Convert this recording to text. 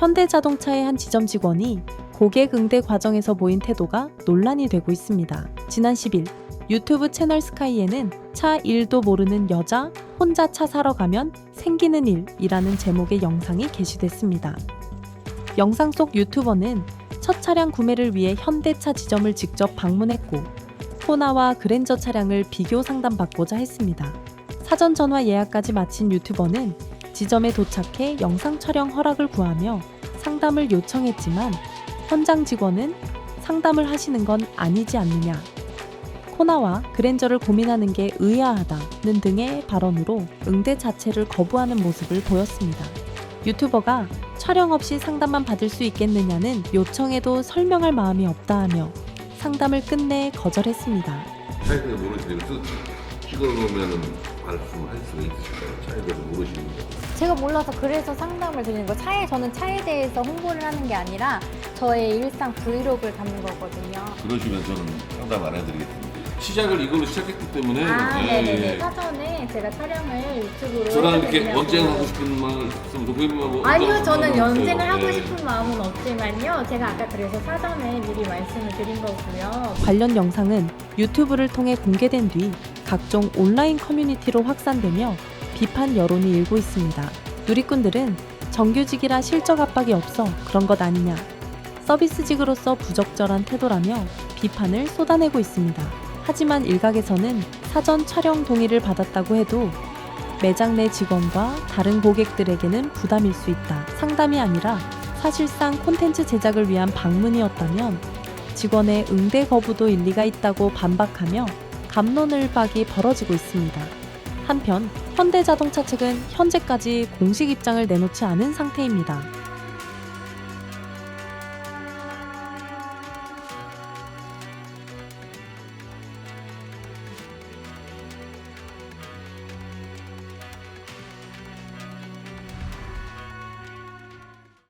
현대자동차의 한 지점 직원이 고객 응대 과정에서 보인 태도가 논란이 되고 있습니다. 지난 10일 유튜브 채널 스카이에는 차 일도 모르는 여자 혼자 차 사러 가면 생기는 일이라는 제목의 영상이 게시됐습니다. 영상 속 유튜버는 첫 차량 구매를 위해 현대차 지점을 직접 방문했고 호나와 그랜저 차량을 비교 상담받고자 했습니다. 사전 전화 예약까지 마친 유튜버는 지점에 도착해 영상 촬영 허락을 구하며 상담을 요청했지만 현장 직원은 상담을 하시는 건 아니지 않느냐. 코나와 그랜저를 고민하는 게 의아하다는 등의 발언으로 응대 자체를 거부하는 모습을 보였습니다. 유튜버가 촬영 없이 상담만 받을 수 있겠느냐는 요청에도 설명할 마음이 없다 하며 상담을 끝내 거절했습니다. 모르시는 거 찍어놓으면 말씀할 수가 있으실까요? 차에 대해서 모르시는 거. 제가 몰라서 그래서 상담을 드리는 거 차에 저는 차에 대해서 홍보를 하는 게 아니라 저의 일상 브이로그를 담는 거거든요. 그러시면 저는 상담 안 해드리겠습니다. 시작을 이걸로 시작했기 때문에 아, 예, 네네네. 예. 사전에 제가 촬영을 유튜브로 저랑 이렇게 되냐고. 언쟁 하고 싶은 말씀 고객님하고 아니요, 저는 싶어요. 하고 예. 싶은 마음은 없지만요. 제가 아까 그래서 사전에 미리 말씀을 드린 거고요. 관련 영상은 유튜브를 통해 공개된 뒤 각종 온라인 커뮤니티로 확산되며 비판 여론이 일고 있습니다. 누리꾼들은 정규직이라 실적 압박이 없어 그런 것 아니냐. 서비스직으로서 부적절한 태도라며 비판을 쏟아내고 있습니다. 하지만 일각에서는 사전 촬영 동의를 받았다고 해도 매장 내 직원과 다른 고객들에게는 부담일 수 있다. 상담이 아니라 사실상 콘텐츠 제작을 위한 방문이었다면 직원의 응대 거부도 일리가 있다고 반박하며 감론을박이 벌어지고 있습니다. 한편 현대자동차 측은 현재까지 공식 입장을 내놓지 않은 상태입니다.